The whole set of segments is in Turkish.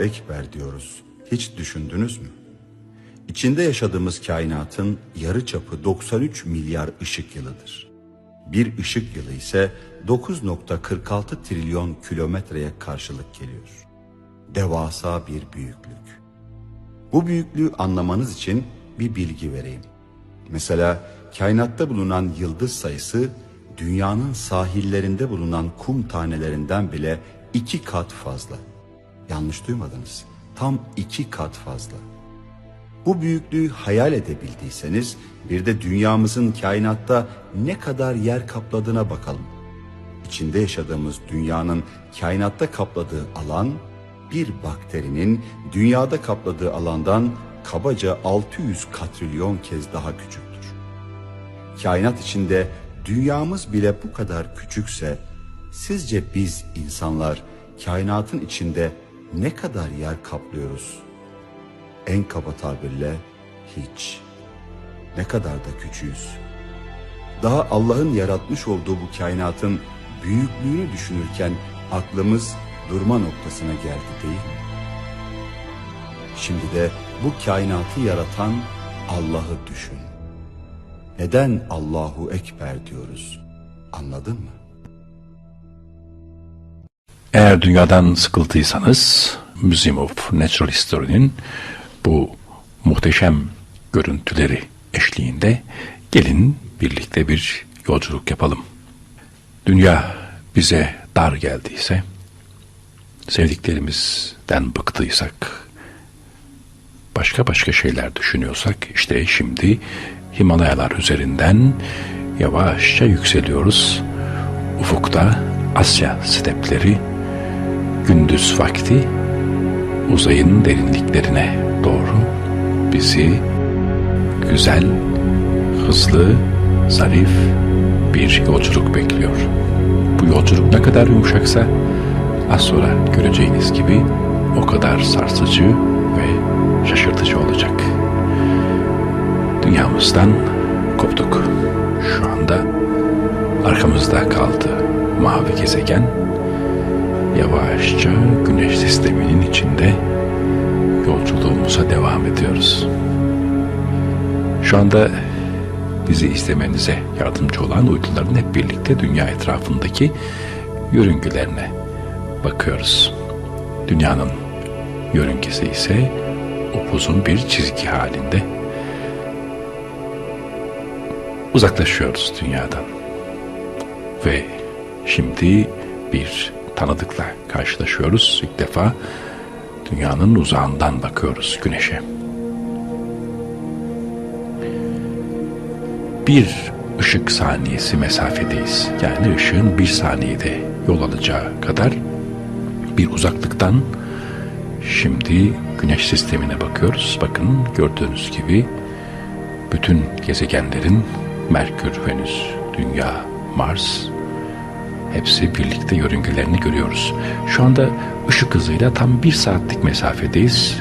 Ekber diyoruz. Hiç düşündünüz mü? İçinde yaşadığımız kainatın yarı çapı 93 milyar ışık yılıdır. Bir ışık yılı ise 9.46 trilyon kilometreye karşılık geliyor. Devasa bir büyüklük. Bu büyüklüğü anlamanız için bir bilgi vereyim. Mesela kainatta bulunan yıldız sayısı dünyanın sahillerinde bulunan kum tanelerinden bile iki kat fazla. Yanlış duymadınız. Tam iki kat fazla. Bu büyüklüğü hayal edebildiyseniz bir de dünyamızın kainatta ne kadar yer kapladığına bakalım. İçinde yaşadığımız dünyanın kainatta kapladığı alan bir bakterinin dünyada kapladığı alandan kabaca 600 katrilyon kez daha küçüktür. Kainat içinde dünyamız bile bu kadar küçükse sizce biz insanlar kainatın içinde ne kadar yer kaplıyoruz? En kaba tabirle hiç. Ne kadar da küçüğüz. Daha Allah'ın yaratmış olduğu bu kainatın büyüklüğünü düşünürken aklımız durma noktasına geldi değil mi? Şimdi de bu kainatı yaratan Allah'ı düşün. Neden Allahu Ekber diyoruz? Anladın mı? Eğer dünyadan sıkıldıysanız Museum of Natural History'nin bu muhteşem görüntüleri eşliğinde gelin birlikte bir yolculuk yapalım. Dünya bize dar geldiyse, sevdiklerimizden bıktıysak, başka başka şeyler düşünüyorsak işte şimdi Himalayalar üzerinden yavaşça yükseliyoruz. Ufukta Asya stepleri gündüz vakti uzayın derinliklerine doğru bizi güzel, hızlı, zarif bir yolculuk bekliyor. Bu yolculuk ne kadar yumuşaksa az sonra göreceğiniz gibi o kadar sarsıcı ve şaşırtıcı olacak. Dünyamızdan koptuk. Şu anda arkamızda kaldı mavi gezegen yavaşça güneş sisteminin içinde yolculuğumuza devam ediyoruz. Şu anda bizi izlemenize yardımcı olan uyduların hep birlikte dünya etrafındaki yörüngelerine bakıyoruz. Dünyanın yörüngesi ise upuzun bir çizgi halinde. Uzaklaşıyoruz dünyadan. Ve şimdi bir tanıdıkla karşılaşıyoruz. İlk defa dünyanın uzağından bakıyoruz güneşe. Bir ışık saniyesi mesafedeyiz. Yani ışığın bir saniyede yol alacağı kadar bir uzaklıktan şimdi güneş sistemine bakıyoruz. Bakın gördüğünüz gibi bütün gezegenlerin Merkür, Venüs, Dünya, Mars, Hepsi birlikte yörüngelerini görüyoruz. Şu anda ışık hızıyla tam bir saatlik mesafedeyiz.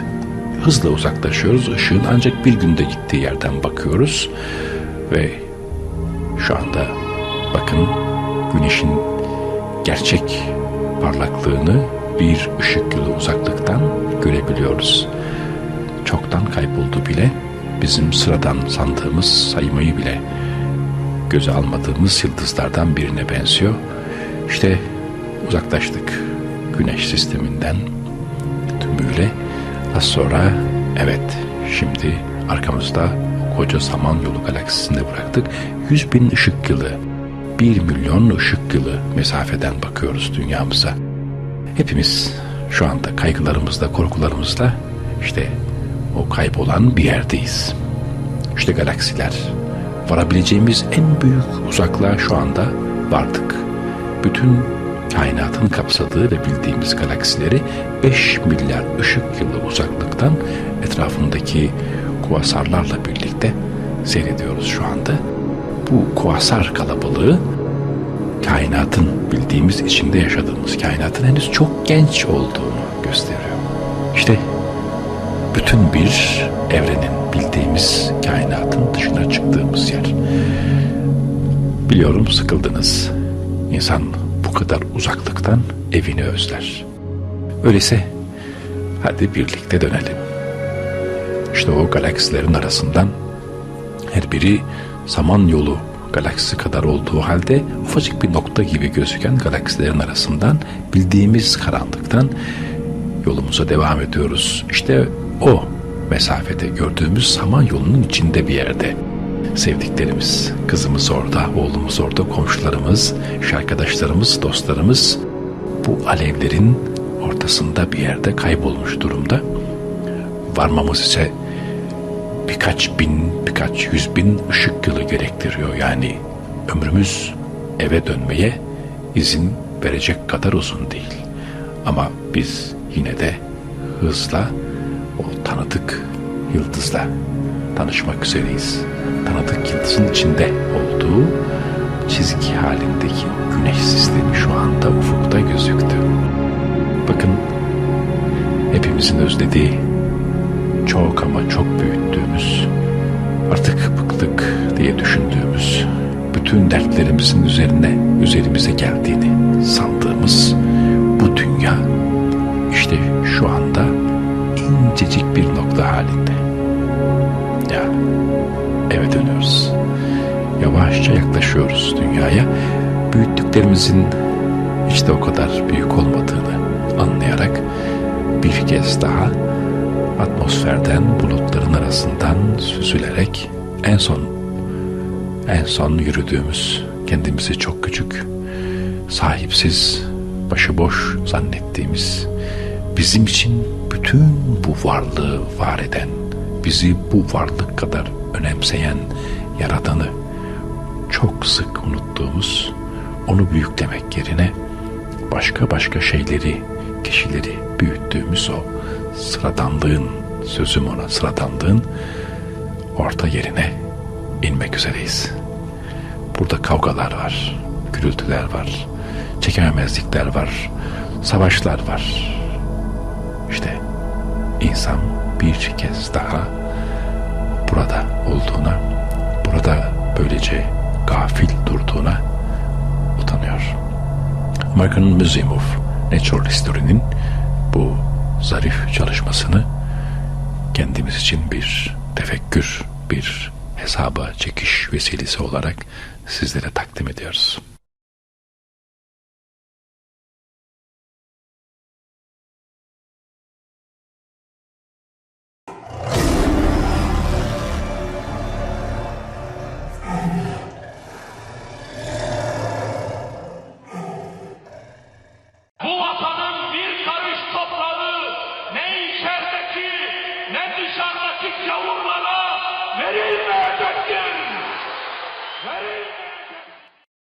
Hızla uzaklaşıyoruz. Işığın ancak bir günde gittiği yerden bakıyoruz. Ve şu anda bakın güneşin gerçek parlaklığını bir ışık yılı uzaklıktan görebiliyoruz. Çoktan kayboldu bile. Bizim sıradan sandığımız saymayı bile göze almadığımız yıldızlardan birine benziyor. İşte uzaklaştık güneş sisteminden tümüyle. Az sonra evet şimdi arkamızda koca Samanyolu galaksisinde bıraktık. 100 bin ışık yılı, 1 milyon ışık yılı mesafeden bakıyoruz dünyamıza. Hepimiz şu anda kaygılarımızla, korkularımızla işte o kaybolan bir yerdeyiz. İşte galaksiler. Varabileceğimiz en büyük uzaklığa şu anda vardık bütün kainatın kapsadığı ve bildiğimiz galaksileri 5 milyar ışık yılı uzaklıktan etrafındaki kuasarlarla birlikte seyrediyoruz şu anda. Bu kuasar kalabalığı kainatın bildiğimiz içinde yaşadığımız kainatın henüz çok genç olduğunu gösteriyor. İşte bütün bir evrenin bildiğimiz kainatın dışına çıktığımız yer. Biliyorum sıkıldınız. İnsan bu kadar uzaklıktan evini özler. Öyleyse hadi birlikte dönelim. İşte o galaksilerin arasından her biri Samanyolu galaksisi kadar olduğu halde ufacık bir nokta gibi gözüken galaksilerin arasından bildiğimiz karanlıktan yolumuza devam ediyoruz. İşte o mesafede gördüğümüz Samanyolu'nun içinde bir yerde. Sevdiklerimiz, kızımız orada, oğlumuz orada, komşularımız, iş arkadaşlarımız, dostlarımız bu alevlerin ortasında bir yerde kaybolmuş durumda. Varmamız ise birkaç bin, birkaç yüz bin ışık yılı gerektiriyor. Yani ömrümüz eve dönmeye izin verecek kadar uzun değil. Ama biz yine de hızla o tanıdık yıldızla tanışmak üzereyiz. Tanıdık yıldızın içinde olduğu çizgi halindeki güneş sistemi şu anda ufukta gözüktü. Bakın hepimizin özlediği çok ama çok büyüttüğümüz, artık bıktık diye düşündüğümüz, bütün dertlerimizin üzerine, üzerimize geldiğini sandığımız bu dünya işte şu anda incecik bir nokta halinde. Eve dönüyoruz. Yavaşça yaklaşıyoruz dünyaya. Büyüttüklerimizin işte o kadar büyük olmadığını anlayarak bir kez daha atmosferden bulutların arasından süzülerek en son en son yürüdüğümüz kendimizi çok küçük sahipsiz başıboş zannettiğimiz bizim için bütün bu varlığı var eden bizi bu varlık kadar önemseyen yaradanı çok sık unuttuğumuz onu büyüklemek yerine başka başka şeyleri, kişileri büyüttüğümüz o sıradanlığın, sözüm ona sıradanlığın orta yerine inmek üzereyiz. Burada kavgalar var, gürültüler var, çekememezlikler var, savaşlar var. İşte insan bir kez daha burada olduğuna, burada böylece gafil durduğuna utanıyor. American Museum of Natural History'nin bu zarif çalışmasını kendimiz için bir tefekkür, bir hesaba çekiş vesilesi olarak sizlere takdim ediyoruz.